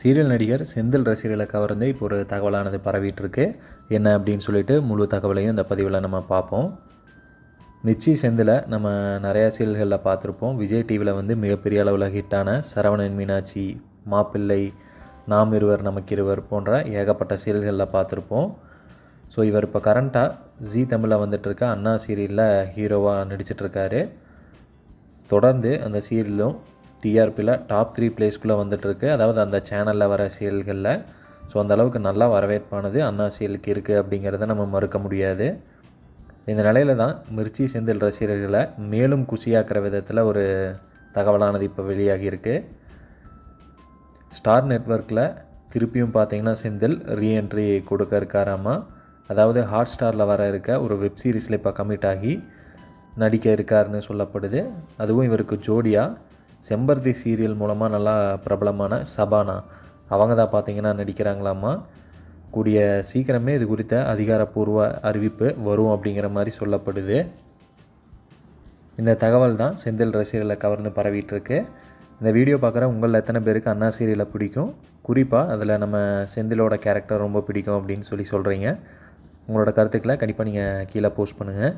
Serial நடிகர் செந்தில் ரசிகர்களை கவர்ந்து இப்போ ஒரு தகவலானது பரவிட்டு இருக்கு என்ன அப்படின்னு சொல்லிட்டு முழு தகவலையும் இந்த பதிவில் நம்ம பார்ப்போம். மிச்சி செந்தில் நம்ம நிறையா சீரியல்களில் பார்த்துருப்போம். விஜய் டிவியில் வந்து மிகப்பெரிய அளவில் ஹிட்டான சரவணன் மீனாட்சி மாப்பிள்ளை நாம் இருவர் நமக்கிருவர் போன்ற ஏகப்பட்ட சீரியல்களில் பார்த்துருப்போம். ஸோ இவர் இப்போ கரண்ட்டாக ஜி தமிழில் வந்துட்டுருக்க அண்ணா சீரியலில் ஹீரோவாக நடிச்சிட்ருக்காரு. தொடர்ந்து அந்த சீரியலும் டிஆர்பியில் டாப் த்ரீ பிளேஸ்க்குள்ளே வந்துட்டுருக்கு. அதாவது அந்த சேனலில் வர சீரியல்களில் ஸோ அந்தளவுக்கு நல்லா வரவேற்பானது அண்ணா சீரியலுக்கு இருக்குது அப்படிங்கிறத நம்ம மறுக்க முடியாது. இந்த நிலையில தான் மிர்ச்சி செந்தில் ரசிகர்களை மேலும் குஷியாக்குற விதத்தில் ஒரு தகவலானது இப்போ வெளியாகியிருக்கு ஸ்டார் நெட்வொர்க்கில் திருப்பியும் பார்த்தீங்கன்னா செந்தில் ரீஎன்ட்ரி கொடுக்க இருக்காராமா? அதாவது ஹாட் ஸ்டாரில் வர இருக்க ஒரு வெப் சீரிஸில் இப்போ கமிட் ஆகி நடிக்க இருக்காருன்னு சொல்லப்படுது. அதுவும் இவருக்கு ஜோடியாக செம்பருத்தி சீரியல் மூலமாக நல்லா பிரபலமான சபானா. அவங்க தான் பார்த்தீங்கன்னா நடிக்கிறாங்களாமா கூடிய சீக்கிரமே இது குறித்த அதிகாரப்பூர்வ அறிவிப்பு வரும் அப்படிங்கிற மாதிரி சொல்லப்படுது. இந்த தகவல் தான் செந்தில் ரசிகர்களை கவர்ந்து பரவிட்டுருக்கு. இந்த வீடியோ பார்க்குற உங்களில் எத்தனை பேருக்கு அண்ணா சீரியலை பிடிக்கும்? குறிப்பாக அதில் நம்ம செந்திலோட கேரக்டர் ரொம்ப பிடிக்கும் அப்படின்னு சொல்லி சொல்கிறீங்க உங்களோட கருத்துக்களை கண்டிப்பாக நீங்கள் கீழே போஸ்ட் பண்ணுங்கள்